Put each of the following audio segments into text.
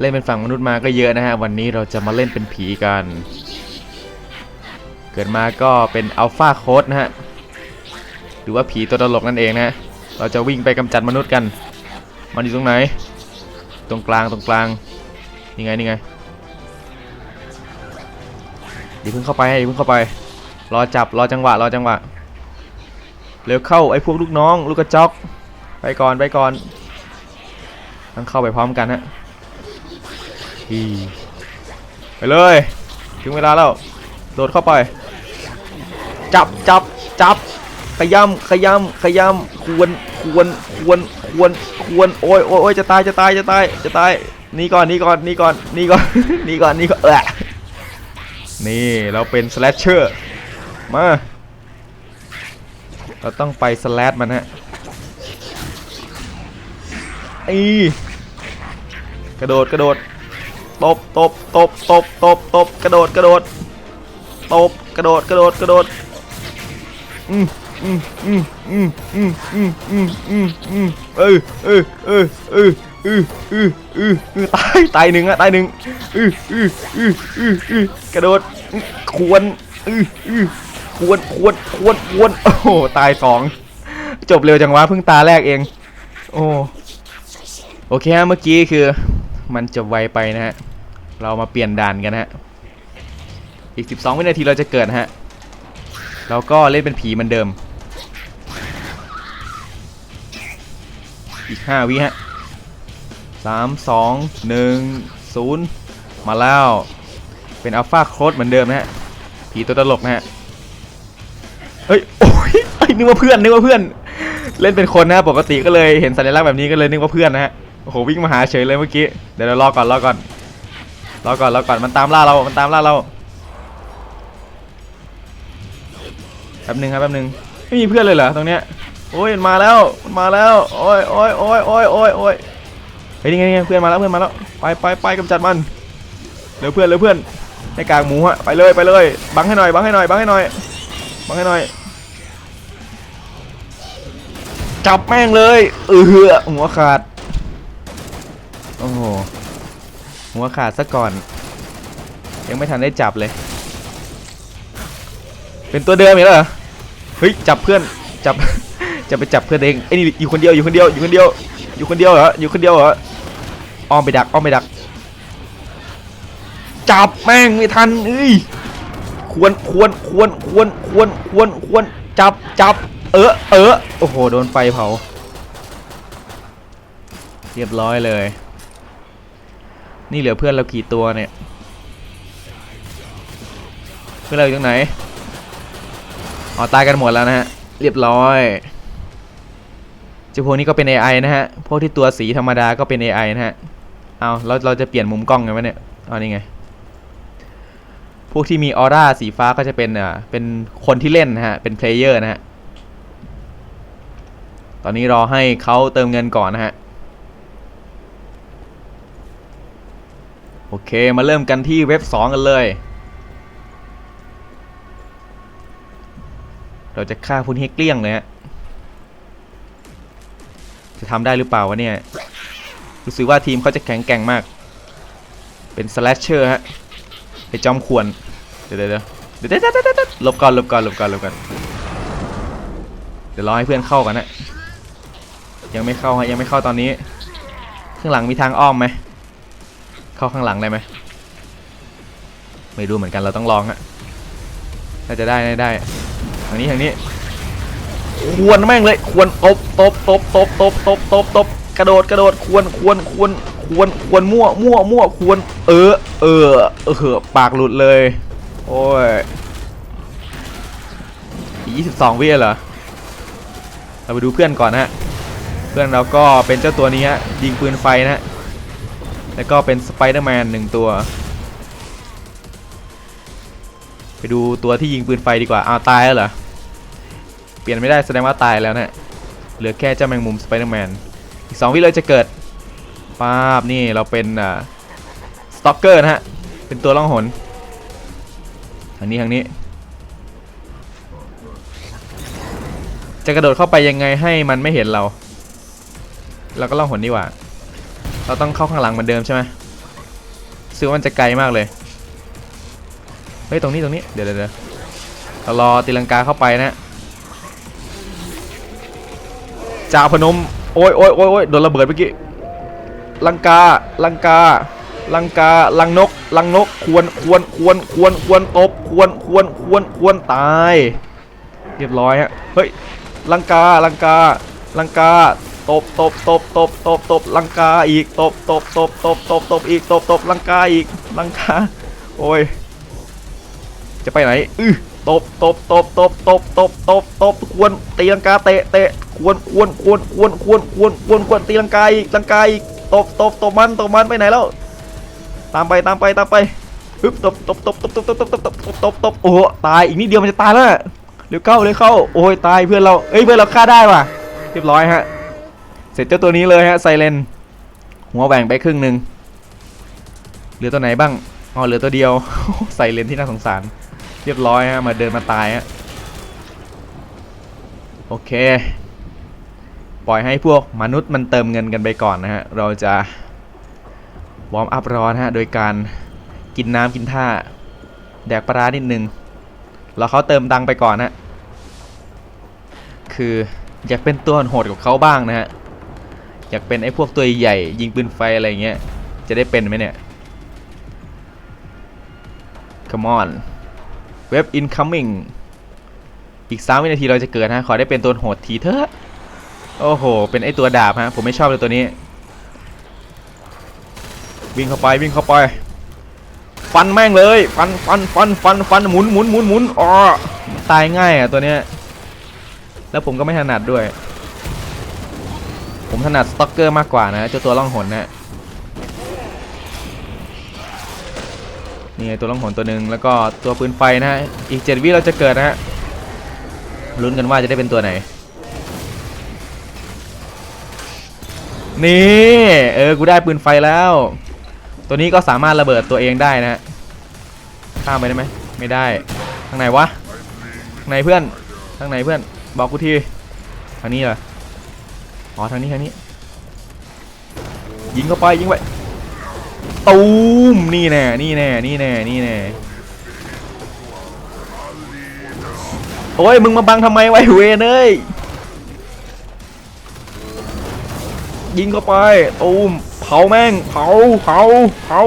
เล่นเป็นฝั่งมนุษย์มาก็เยอะนะฮะ วันนี้เราจะมาเล่นเป็นผีกัน เกิดมาก็เป็นอัลฟาโค้ดนะฮะ หรือว่าผีตัวตลกนั่นเองนะ เราจะวิ่งไปกำจัดมนุษย์กัน มันอยู่ตรงไหน ตรงกลางตรงกลาง นี่ไงนี่ไงเดี๋ยวเพิ่งเข้าไปอย่าเพิ่งเข้าไป รอจับรอจังหวะรอจังหวะ เร็วเข้าไอ้พวกลูกน้อง ลูกกระจอก ไปก่อนไปก่อนต้องเข้าไปพร้อมกันฮะีไปเลย ถึงเวลาแล้ว โดดเข้าไป จับจับจับขย้ำขย้ำขย้ำควรควรควรควรควรโอ้ยโอ้ยโอ้ยจะตายจะตายจะตายจะตายนี่ก่อนนี่ก่อนนี่ก่อนนี่ก่อนนี่ก่อนนี่ก่อนเออนี่เราเป็นสแลชเชอร์มาเราต้องไปสแลชมันฮะอีกระโดดกระโดด ตบตบตบตบตบตบกระโดดกระโดดตบกระโดดกระโดดกระโดดอืมอืมอืมอืมอืมอืมอืมอืมอืมเออเออเออเออเออเออเออตายตายหนึ่งอะตายหนึ่งเออเออเออเออเออกระโดดควรเออเออควรควรควรควรโอ้โหตายสองจบเร็วจังวะเพิ่งตาแรกเอง โอ้โอเคฮะเมื่อกี้คือมันจบไวไปนะฮะ เรามาเปลี่ยนด่านกันฮะ อีก 12 วินาทีเราจะเกิดนะฮะเราก็เล่นเป็นผีเหมือนเดิม อีก 5 วิฮะ 3 2 1 0 มาแล้ว เป็นอัลฟาโครดเหมือนเดิมนะฮะ ผีตัวตลกนะฮะเฮ้ยโอ้ยเอ้ยนึกว่าเพื่อน นึกว่าเพื่อน เล่นเป็นคนนะปกติก็เลยเห็นสัญลักษณ์แบบนี้ก็เลยนึกว่าเพื่อนนะฮะ โอ้โหวิ่งมาหาเฉยเลยเมื่อกี้ เดี๋ยวเรารอก่อนรอก่อน รอก่อนรอก่อนมันตามล่าเรา มันตามล่าเราแป๊บหนึงครับแป๊บหนึงไม่มีเพื่อนเลยเหรอตรงเนี้ยโอ้ยมาแล้วมันมาแล้วโอ้ยโอ้ยโอ้ยโอ้ยโอ้ยโอ้ยเฮ้ยนี่ไงนี่ไงเพื่อนมาแล้วเพื่อนมาแล้วไปไปไปกำจัดมันเร็วเพื่อนเร็วเพื่อนให้กลางหมูฮะไปเลยไปเลยบังให้หน่อยบังให้หน่อยบังให้หน่อยบังให้หน่อยจับแม่งเลยเออหัวขาดโอ้โห หัวขาดซะก่อน ยังไม่ทันได้จับเลย เป็นตัวเดิมอีกแล้วเหรอเฮ้ยจับเพื่อนจับจะไปจับเพื่อนเองไอ้นี่อยู่คนเดียวอยู่คนเดียวอยู่คนเดียวอยู่คนเดียวเหรออยู่คนเดียวเหรออ้อมไปดักอ้อมไปดัก จับแม่งไม่ทันเอ้ยควรควรควรควรควรควรควรจับจับ เออเออโอ้โหโดนไฟเผา เรียบร้อยเลย นี่เหลือเพื่อนเรากี่ตัวเนี่ยเพื่อนเราอยู่ตรงไหนอ๋อตายกันหมดแล้วนะฮะเรียบร้อยเจ้าพวกนี้ก็เป็น AI นะฮะพวกที่ตัวสีธรรมดาก็เป็น AI นะฮะเอาเราเราจะเปลี่ยนมุมกล้องไงวะเนี่ยเอานี่ไงพวกที่มีออร่าสีฟ้าก็จะเป็นอ่าเป็นคนที่เล่นนะฮะเป็นเพลเยอร์นะฮะตอนนี้รอให้เขาเติมเงินก่อนนะฮะ โอเคมาเริ่มกันที่เว็บ 2 กันเลย เราจะฆ่าพวกนี้ให้เกลี้ยงเลยฮะ จะทำได้หรือเปล่าวะเนี่ย รู้สึกว่าทีมเขาจะแข็งแกร่งมาก เป็นสแลชเชอร์ฮะไอจอมขวน เดี๋ยวเดี๋ยวเดี๋ยวเดี๋ยวเดี๋ยวลบก่อนลบก่อนลบก่อนลบก่อน เดี๋ยวรอให้เพื่อนเข้ากันนะ ยังไม่เข้าฮะยังไม่เข้าตอนนี้ ข้างหลังมีทางอ้อมไหม เข้าข้างหลังได้ไหมไม่รู้เหมือนกันเราต้องลองฮะน่าจะได้ได้ได้ทางนี้ทางนี้ ควรแม่งเลย ควรตบตบตบตบตบตบตบตบกระโดดกระโดดควรควรควรควรควรมั่วมั่วมั่วควรเออ เออเออปากหลุดเลย โอ้ยยี่สิบสองวิเหรอเราไปดูเพื่อนก่อนนะฮะเพื่อนเราก็เป็นเจ้าตัวนี้ฮะยิงปืนไฟนะฮะ แล้วก็เป็นสไปเดอร์แมนหนึ่งตัว ไปดูตัวที่ยิงปืนไฟดีกว่าอ้าวตายแล้วเหรอ เปลี่ยนไม่ได้แสดงว่าตายแล้วนะ เหลือแค่เจ้าแมงมุมสไปเดอร์แมน อีกสองวิเลยจะเกิดป้าบนี่เราเป็นอ่าสต็อกเกอร์นะฮะ เป็นตัวล่องหนทางนี้ทางนี้ จะกระโดดเข้าไปยังไงให้มันไม่เห็นเรา เราก็ล่องหนดีกว่า เราต้องเข้าข้างหลังเหมือนเดิมใช่ไหมสึกว่ามันจะไกลมากเลย เฮ้ย ตรงนี้ตรงนี้เดี๋ยวเดี๋ยวเดี๋ยวเรารอตีลังกาเข้าไปนะจ่าพนม โอ้ยโอ้ยโอ้ยโอ้ยโดนระเบิดเมื่อกี้ ลังกา ลังกา ลังกา ลังนก ลังนก ควร ควร ควร ควร ควรตบ ควร ควร ควร ควรตาย เรียบร้อยฮะ เฮ้ย ลังกา ลังกา ลังกา ตบตบตบตบตบตบลังกาอีกตบตบตบตบตบตบอีกตบตบลังกาอีกลังกาโอ้ยจะไปไหนอื้อตบตบตบตบตบตบตบตบควรตีลังกาเตะเตะควรควรควรควรควรควรควรควรตีลังกาอีกลังกาอีกตบตบตบมันตบมันไปไหนแล้ว ตามไปตามไปตามไปฮึบตบตบตบตบตบตบตบตบตบตบตบโอ้โหตายอีกนิดเดียวมันจะตายแล้วเร็วเข้าเร็วเข้าโอ้ยตายเพื่อนเราเอ้ยเพื่อนเราฆ่าได้ว่ะเรียบร้อยฮะ ร็จเจ้าตัวนี้เลยฮะไซเลนหัวแหว่งไปครึ่งหนึ่งเหลือตัวไหนบ้างอ๋อเหลือตัวเดียวไซเลนที่น่าสงสาร เรียบร้อยฮะมาเดินมาตายฮะโอเค ปล่อยให้พวกมนุษย์มันเติมเงินกันไปก่อนนะฮะ เราจะวอร์มอัพร้อนฮะ โดยการกินน้ำกินท่า แดกปลานิดนึงเราเขาเติมตังไปก่อนฮะ คืออยากเป็นตัวโหดกับเขาบ้างนะฮะ อยากเป็นไอ้พวกตัวใหญ่ ยิงปืนไฟอะไรเงี้ย จะได้เป็นไหมเนี่ย come on เว็บ incoming อีก 3 วินาทีเราจะเกิดฮะ ขอได้เป็นตัวโหดทีเถอะ โอ้โห เป็นไอ้ตัวดาบฮะ ผมไม่ชอบเลยตัวนี้ วิ่งเข้าไปวิ่งเข้าไป ฟันแม่งเลย ฟันฟันฟันฟันฟันหมุนหมุนหมุนหมุนอ๋อตายง่ายอะตัวเนี้ย แล้วผมก็ไม่ถนัดด้วย ผมถนัดสต็อกเกอร์มากกว่านะเจ้าตัวล่องหนนะนี่ไงตัวล่องหนตัวหนึ่งแล้วก็ตัวปืนไฟนะฮะอีกเจ็ดวิเราจะเกิดนะฮะลุ้นกันว่าจะได้เป็นตัวไหน นี่ เออ กูได้ปืนไฟแล้ว ตัวนี้ก็สามารถระเบิดตัวเองได้นะฮะข้ามไปได้ไหมไม่ได้ทางไหนวะทางไหนเพื่อนทางไหนเพื่อนบอกกูทีทางนี้เหรอ อ๋อทางนี้ทางนี้ยิงเข้าไปยิงไปตูมนี่แน่นี่แน่นี่แน่นี่แน่โอ้ยมึงมาบังทำไมไว้เวนเอ้ยยิงเข้าไปตูมเผาแม่งเผาเผาเผา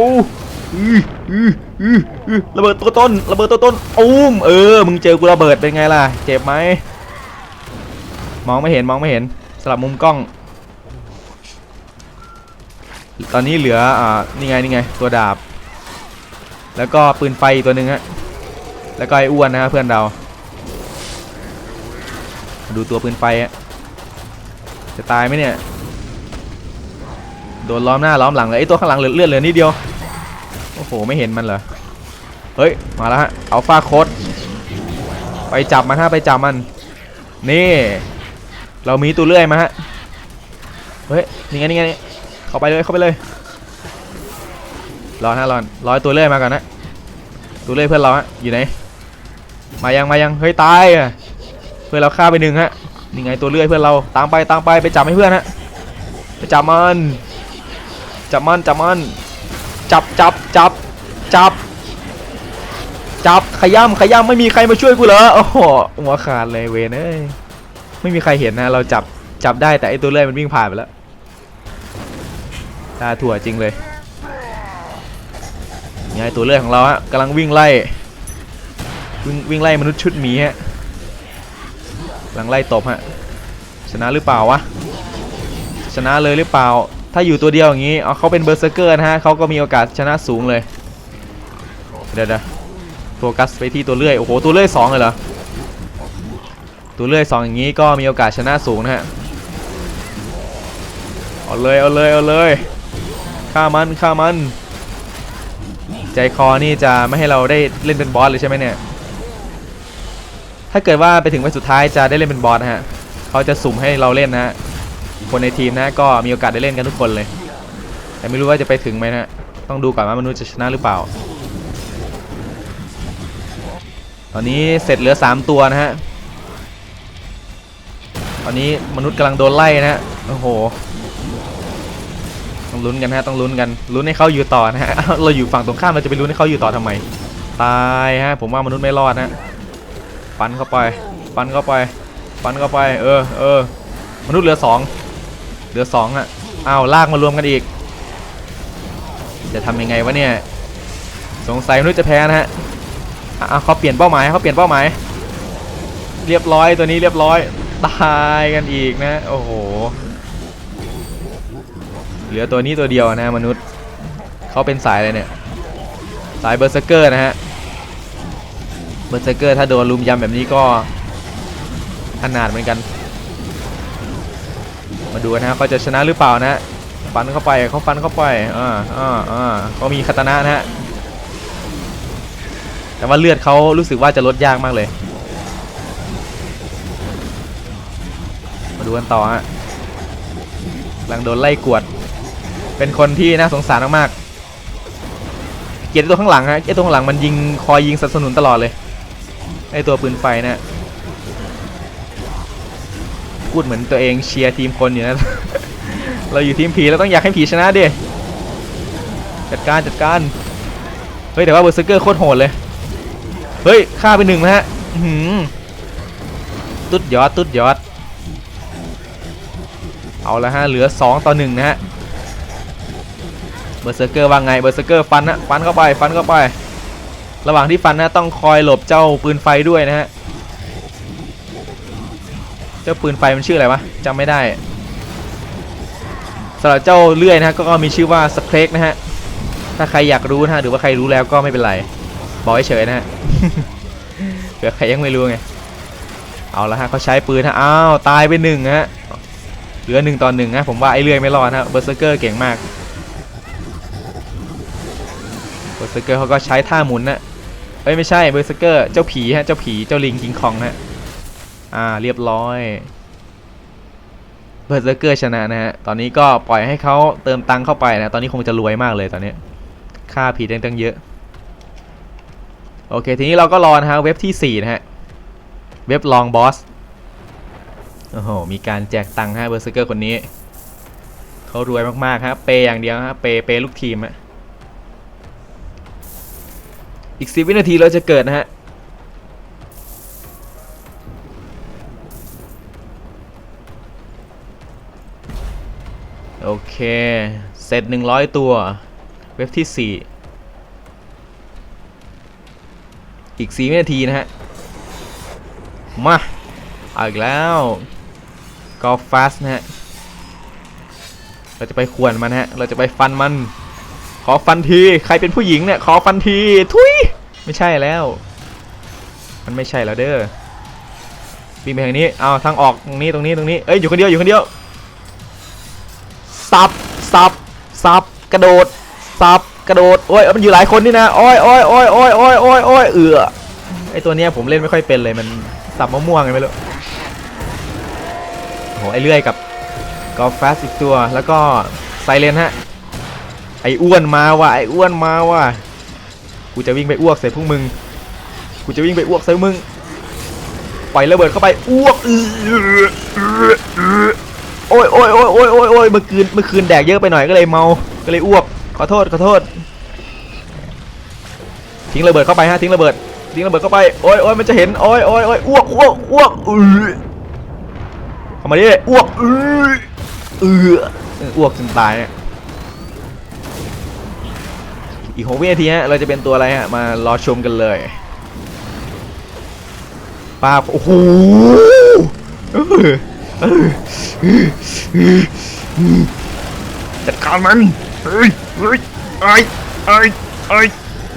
อืออืออืออือระเบิดตัวต้นระเบิดตัวต้นตูมเออมึงเจอกูระเบิดเป็นไงล่ะเจ็บไหมมองไม่เห็นมองไม่เห็น สลับมุมกล้อง ตอนนี้เหลืออ่านี่ไงนี่ไงตัวดาบ แล้วก็ปืนไฟตัวหนึ่งฮะแล้วก็ไอ้อ้วนนะฮะเพื่อนเรา ดูตัวปืนไฟอะจะตายไหมเนี่ยโดนล้อมหน้าล้อมหลังเลยไอ้ตัวข้างหลังเหลือเลือดเหลือนิดเดียวโอ้โหไม่เห็นมันเหรอเฮ้ยมาแล้วฮะเอาฟาโคดไปจับมันฮะไปจับมัน นี่ เรามีตัวเลื่อยมาฮะ เฮ้ย นี่ไงนี่ไงเข้าไปเลยเข้าไปเลย รอฮะรอรอตัวเลื่อยมาก่อนนะ ตัวเลื่อยเพื่อนเราฮะ อยู่ไหน มายังมายัง เฮ้ยตายอะ เพื่อนเราฆ่าไปหนึ่งฮะ นี่ไงตัวเลื่อยเพื่อนเรา ตามไปตามไปไปจับให้เพื่อนฮะ ไปจับมัน จับมันจับมัน จับจับจับจับจับขย้ำขย้ำไม่มีใครมาช่วยกูเหรอ โอ้โหหัวขาดเลยเวนเอ้ย ไม่มีใครเห็นนะ เราจับจับได้แต่ไอตัวเลื่อยมันวิ่งผ่านไปแล้ว ตาถั่วจริงเลยนี่ไงตัวเลื่อยของเราฮะกำลังวิ่งไล่วิ่งวิ่งไล่มนุษย์ชุดหมีฮะกำลังไล่ตบฮะ ชนะหรือเปล่าวะ ชนะเลยหรือเปล่า ถ้าอยู่ตัวเดียวอย่างนี้เอาเขาเป็นเบอร์เซอร์เกอร์นะฮะเขาก็มีโอกาสชนะสูงเลย เดี๋ยวเดี๋ยวโฟกัสไปที่ตัวเลื่อย โอ้โห ตัวเลื่อยสองเลยเหรอ ตัวเลื่อยสองอย่างนี้ก็มีโอกาสชนะสูงนะฮะเอาเลยเอาเลยเอาเลยฆ่ามันฆ่ามัน ใจคอนี่จะไม่ให้เราได้เล่นเป็นบอสเลยใช่ไหมเนี่ยถ้าเกิดว่าไปถึงวันสุดท้ายจะได้เล่นเป็นบอสนะฮะเขาจะสุ่มให้เราเล่นนะฮะคนในทีมนะก็มีโอกาสได้เล่นกันทุกคนเลย แต่ไม่รู้ว่าจะไปถึงไหมนะต้องดูก่อนว่ามนุษย์จะชนะหรือเปล่า ตอนนี้เสร็จเหลือ 3 ตัวนะฮะ ตอนนี้มนุษย์กำลังโดนไล่นะฮะโอ้โห ต้องลุ้นกันฮะต้องลุ้นกันลุ้นให้เขาอยู่ต่อนะฮะเราอยู่ฝั่งตรงข้ามเราจะไปลุ้นให้เขาอยู่ต่อทำไม ตายฮะผมว่ามนุษย์ไม่รอดนะฟันเข้าไปฟันเข้าไปฟันเข้าไป เออเออมนุษย์เหลือสองเหลือสองอะอ้าวลากมารวมกันอีก จะทำยังไงวะเนี่ยสงสัยมนุษย์จะแพ้นะฮะอะเขาเปลี่ยนเป้าหมายเขาเปลี่ยนเป้าหมายเรียบร้อยตัวนี้เรียบร้อย ตายกันอีกนะ โอ้โห เหลือตัวนี้ตัวเดียวนะมนุษย์ เขาเป็นสายอะไรเนี่ย สายเบอร์เซเกอร์นะฮะ เบอร์เซเกอร์ถ้าโดนลุมยำแบบนี้ก็ขนาดเหมือนกัน มาดูนะฮะเขาจะชนะหรือเปล่านะฮะฟันเข้าไปเขาฟันเข้าไปอ่าอ่าอ่าเขามีคาตานะนะฮะแต่ว่าเลือดเขารู้สึกว่าจะลดยากมากเลย มาดูกันต่อฮะกำลังโดนไล่กวด เป็นคนที่น่าสงสารมากๆ เกียรติตัวข้างหลังฮะไอตัวข้างหลังมันยิงคอยยิงสนับสนุนตลอดเลยไอตัวปืนไฟนะี่ยพูดเหมือนตัวเองเชียร์ทีมคนอยู่นะ เราอยู่ทีมผีเราต้องอยากให้ผีชนะดิจัดการจัดการ เฮ้ยแต่ว่าเบอร์เซอร์เกอร์โคตรโหดเลย เฮ้ยฆ่าไปหนึ่งนะฮะอื้อหือตุ๊ดยอดตุ๊ดยอด เอาละฮะเหลือ 2 ต่อ 1 นะฮะเบอร์เซอร์เกอร์ว่าไงเบอร์เซอร์เกอร์ฟันนะฟันเข้าไปฟันเข้าไประหว่างที่ฟันนะต้องคอยหลบเจ้าปืนไฟด้วยนะฮะเจ้าปืนไฟมันชื่ออะไรวะจำไม่ได้สำหรับเจ้าเลื่อยนะฮะก็มีชื่อว่าสเครกนะฮะถ้าใครอยากรู้นะฮะหรือว่าใครรู้แล้วก็ไม่เป็นไรบอกเฉยๆนะฮะเผื่อใครยังไม่รู้ไงเอาละฮะเขาใช้ปืนฮะอ้าวตายไปหนึ่งฮะ เหลือหนึ่งต่อหนึ่งนะผมว่าไอ้เลื่อยไม่รอดนะเบอร์เซอร์เกอร์เก่งมากเบอร์เซอร์เกอร์เขาก็ใช้ท่าหมุนนะเอ้ยไม่ใช่เบอร์เซอร์เกอร์เจ้าผีฮะเจ้าผีเจ้าลิงกิงคองนะอ่าเรียบร้อยเบอร์เซอร์เกอร์ชนะนะฮะ ตอนนี้ก็ปล่อยให้เขาเติมตังค์เข้าไปนะ ตอนนี้คงจะรวยมากเลยตอนนี้ ค่าผีตั้งเยอะ โอเค ทีนี้เราก็รอนะฮะ เว็บที่สี่นะฮะ เว็บลองบอส โอ้โห มีการแจกตังค์ฮะเบอร์เซอร์เกอร์คนนี้ เขารวยมากๆฮะเปย์อย่างเดียวฮะเปย์เปย์ลูกทีมฮะอีกสิบวินาทีเราจะเกิดนะฮะโอเค เสร็จหนึ่งร้อยตัว เว็บที่สี่อีก 4 วินาทีนะฮะ มา เอาอีกแล้ว กอล์ฟฟาสนะฮะ เราจะไปขวนมันฮะ เราจะไปฟันมัน ขอฟันที ใครเป็นผู้หญิงเนี่ย ขอฟันที ทุย ไม่ใช่แล้ว มันไม่ใช่แล้วเด้อวิ่งไปทางนี้ เอาทางออกตรงนี้ตรงนี้ตรงนี้ เอ้ยอยู่คนเดียวอยู่คนเดียว สับ สับ สับ กระโดด สับ กระโดด โอ้ยมันอยู่หลายคนนี่นะ โอ้ยโอ้ยโอ้ยโอ้ยโอ้ยโอ้ยโอ้ยเอือไอตัวเนี้ยผมเล่นไม่ค่อยเป็นเลยมันสับมะม่วงไงไม่รู้ หไอเลื่อยกับกอล์ฟฟาสอีกตัว แล้วก็ไซเลนฮะ ไออ้วนมาว่ะ ไออ้วนมาว่ะ กูจะวิ่งไปอ้วกใส่พวกมึง กูจะวิ่งไปอ้วกใส่มึง ปล่อยระเบิดเข้าไป อ้วกอื้อโอ้ยโอ้ยโอ้ยโอ้ยโอ้ยโอ้ยเมื่อคืน เมื่อคืนแดกเยอะไปหน่อยก็เลยเมา ก็เลยอ้วก ขอโทษ ขอโทษ ทิ้งระเบิดเข้าไปฮะ ทิ้งระเบิด ทิ้งระเบิดเข้าไป โอ้ยโอ้ยมันจะเห็น โอ้ยโอ้ยโอ้ยอ้วกอ้วกอ้วกอือ เข้ามาดิอ้วกอือเอออ้วกจนตายเนี่ยอีกหกวินาทีฮะเราจะเป็นตัวอะไรฮะมารอชมกันเลยป้าโอ้โหเออเออจัดการมันเฮ้ยเฮ้ยไอ้ไอ้ไอ้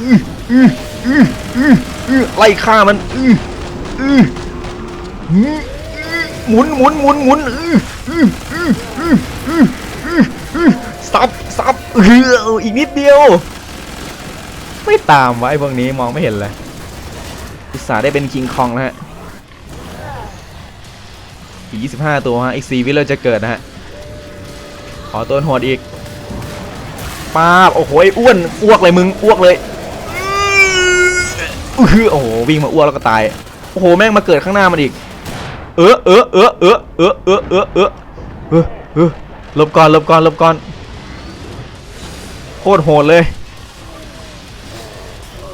อื้ออื้ออื้ออื้อไล่ฆ่ามันอื้ออื้ออื้อ หมุนหมุนหมุนหมุนอืออืออืออืออืออือซับซับเอออีกนิดเดียว ไม่ตามวะไอ้พวกนี้มองไม่เห็นเลยอุตส่าห์ได้เป็นคิงคองแล้วฮะอีก25 ตัวฮะอีก4วิเราจะเกิดนะฮะ ขอตัวหดอีกป้าบโอ้โหไอ้อ้วนอ้วกเลยมึงอ้วกเลยอือโอ้โหวิ่งมาอ้วกแล้วก็ตาย โอ้โหแม่งมาเกิดข้างหน้ามันอีก เออเออเออเออเออเออเออเออเออเออลบก่อนลบก่อนลบก่อนโคตรโหดเลย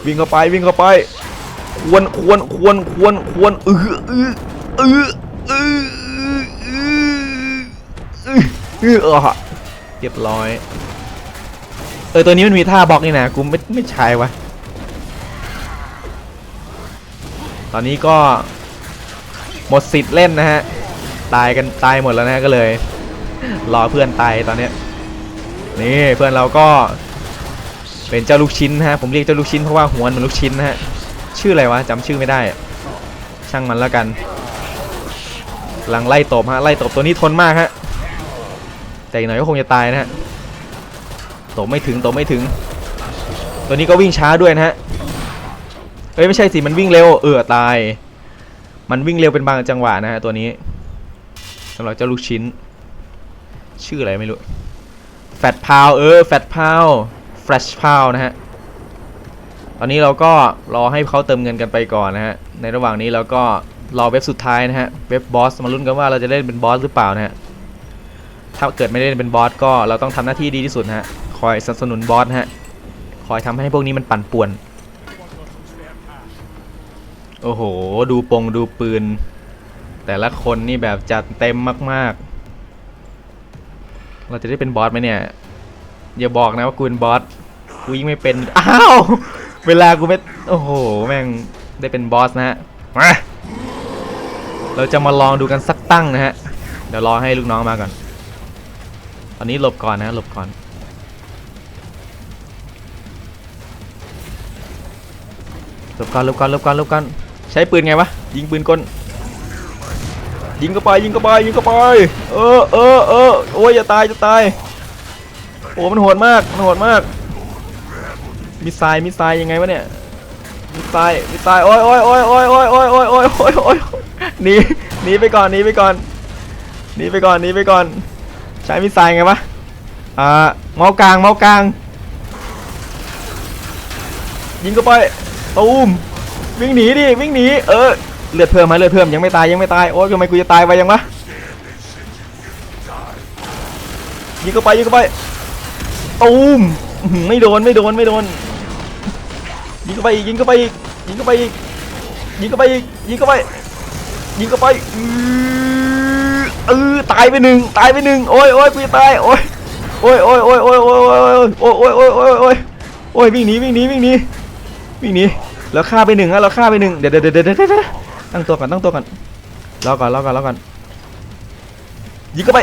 วิ่งเข้าไปวิ่งเข้าไป ควรควรควรควรควรเออเออเออเออเออเออเออเออเรียบร้อย เออตัวนี้มันมีท่าบล็อกนี่นะกูไม่ไม่ใช่วะตอนนี้ก็ หมดสิทธิ์เล่นนะฮะ ตายกันตายหมดแล้วนะก็เลย รอเพื่อนตายตอนเนี้ยนี่เพื่อนเราก็เป็นเจ้าลูกชิ้นนะฮะผมเรียกเจ้าลูกชิ้นเพราะว่าหัวมันลูกชิ้นนะฮะชื่ออะไรวะจำชื่อไม่ได้ ช่างมันแล้วกันกำลังไล่ตบฮะไล่ตบตัวนี้ทนมากฮะแต่อีกหน่อยก็คงจะตายนะฮะตบไม่ถึงตบไม่ถึง ตัวนี้ก็วิ่งช้าด้วยนะฮะเอ้ยไม่ใช่สิมันวิ่งเร็วเออตาย มันวิ่งเร็วเป็นบางจังหวะนะฮะตัวนี้สำหรับเจ้าลูกชิ้น ชื่ออะไรไม่รู้ แฟตพาวเออแฟตพาวแฟลชพาวนะฮะ ตอนนี้เราก็รอให้เขาเติมเงินกันไปก่อนนะฮะ ในระหว่างนี้เราก็รอเว็บสุดท้ายนะฮะ เว็บบอสมาลุ้นกันว่าเราจะเล่นเป็นบอสหรือเปล่านะฮะ ถ้าเกิดไม่ได้เล่นเป็นบอสก็เราต้องทำหน้าที่ดีที่สุดนะฮะ คอยสนับสนุนบอสนะฮะ คอยทำให้พวกนี้มันปั่นป่วน โอ้โห ดูปงดูปืน แต่ละคนนี่แบบจัดเต็มมาก ๆ เราจะได้เป็นบอสไหมเนี่ย อย่าบอกนะว่ากูเป็นบอส กูยิ่งไม่เป็น อ้าว เวลากูไม่ โอ้โห แม่งได้เป็นบอสนะฮะ มา เราจะมาลองดูกันสักตั้งนะฮะ เดี๋ยวรอให้ลูกน้องมาก่อน ตอนนี้หลบก่อนนะหลบก่อนหลบก่อนหลบก่อนหลบก่อนหลบก่อน ใช้ปืนไงวะ ยิงปืนกลยิงเข้าไปยิงเข้าไปยิงเข้าไปเออเออเออโอ้ยจะตายจะตายโอ้มันโหดมากมันโหดมากมิสไซล์มิสไซล์ยังไงวะเนี่ยมิสไซล์มิสไซโอ้ยโอ้ยโอ้ยโอ้ยโอ้ยโอ้ยโอ้ยโอ้ยโอ้ยโอ้ยหนีหนีไปก่อนหนีไปก่อนหนีไปก่อนหนีไปก่อน ใช้มิสไซล์ไงวะอ่าเมาส์กลางเมาส์กลางยิงเข้าไปตูม วิ่งหนีดิวิ่งหนีเออเลือดเพิ่มไหมเลือดเพิ่มยังไม่ตายยังไม่ตายโอ้ยทำไมกูจะตายไปยังวะยิงเข้าไปยิงเข้าไปตูมหือไม่โดนไม่โดนไม่โดนยิงเข้าไปอีกยิงเข้าไปอีกยิงเข้าไปอีกยิงเข้าไปอีกยิงเข้าไปยิงเข้าไปอือเออตายไปหนึ่งตายไปหนึ่งโอ้ยโอ้ยกูจะตายโอ้ยโอ้ยโอ้ยโอ้ยโอ้ยโอ้ยโอ้ยโอ้ยโอ้ยโอ้ยโอ้ยโอ้ยวิ่งหนีวิ่งหนีวิ่งหนีวิ่งหนี แล้วฆ่าไปหนึ่งฮะเราฆ่าไปหนึ่งเดี๋ยวเดี๋ยวเดี๋ยวเดี๋ยวเดี๋ยวตั้งตัวก่อนตั้งตัวก่อนรอก่อนรอก่อนรอก่อนยิงเข้าไป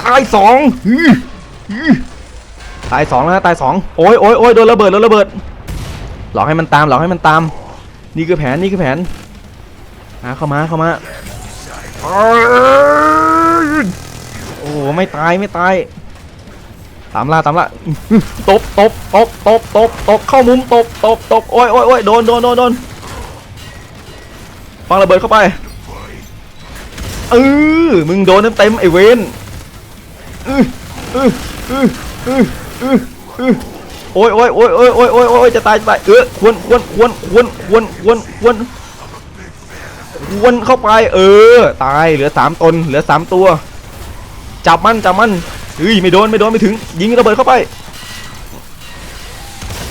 ตายสองตายสองแล้วนะตายสองโอ้ยโอ้ยโอ้ยโดนระเบิดโดนระเบิดหลอกให้มันตามหลอกให้มันตาม นี่คือแผนนี่คือแผนมาเข้ามาเข้ามาโอ้โหไม่ตายไม่ตาย ตามล่าตามล่าตบตบตบตบตบตบเข้ามุมตบตบตบโอ้ยโอ้ยโอ้ยโดนโดนโดนโดนฟังระเบิดเข้าไปเออมึงโดนเต็มเต็มไอเวนเออเออเออเออเออเออโอ้ยโอ้ยโอ้ยโอ้ยโอ้ยโอ้ยโอ้ยจะตายจะตายเออควรควรควรควรควรควรควรควรเข้าไป เออ ตายเหลือสามตนเหลือสามตัว จับมันจับมัน เฮ้ยไม่โดนไม่โดนไม่ถึง ยิงระเบิดเข้าไป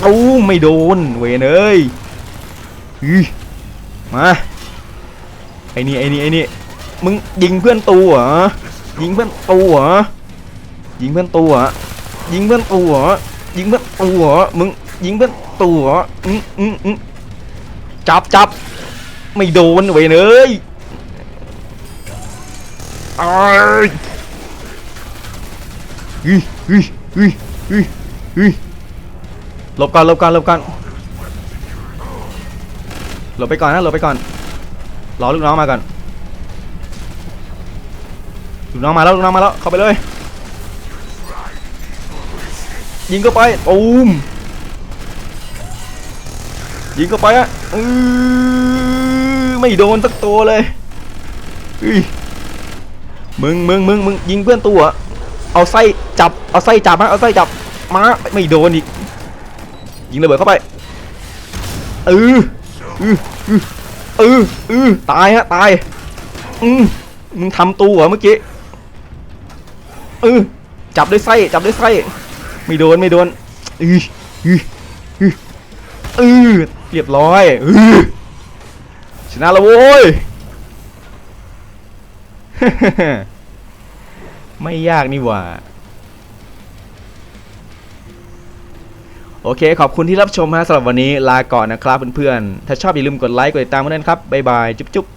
ตู้ไม่โดนเวนเอ้ยเฮ้ยมาไอ้นี่ไอ้นี่ไอ้นี่มึงยิงเพื่อนตูเหรอยิงเพื่อนตูเหรอยิงเพื่อนตูเหรอยิงเพื่อนตูเหรอยิงเพื่อนตูเหรอมึงยิงเพื่อนตูเหรออืมอืมอืมจับจับไม่โดนเวนเอ้ยอ้า ฮ้ยเฮ้ยเฮ้ยเฮ้ยเฮ้ยหลบก่อนหลบก่อนหลบก่อนหลบไปก่อนนะหลบไปก่อนรอลูกน้องมาก่อนลูกน้องมาแล้วลูกน้องมาแล้วเข้าไปเลยยิงเข้าไปตูมยิงเข้าไปอะอือไม่โดนสักตัวเลยเฮ้ยมึงมึงมึงมึงยิงเพื่อนตัว เอาไส้จับ เอาไส้จับมาเอาไส้จับมาไม่โดนอีก ยิงระเบิดเข้าไปเออเออเออเออเอตายฮะตาย อืมมึงทำตูเหรอเมื่อกี้ออจับด้วยไส้จับด้วยไส้ไม่โดนไม่โดนอืออืออืออเรียบร้อยอือชนะแล้วโว้ย ไม่ยากนี่หว่า โอเค ขอบคุณที่รับชมฮะสำหรับวันนี้ลาก่อนนะครับเพื่อนๆ ถ้าชอบอย่าลืมกดไลค์กดติดตามกันด้วยนะครับ บ๊ายบาย จุ๊บๆ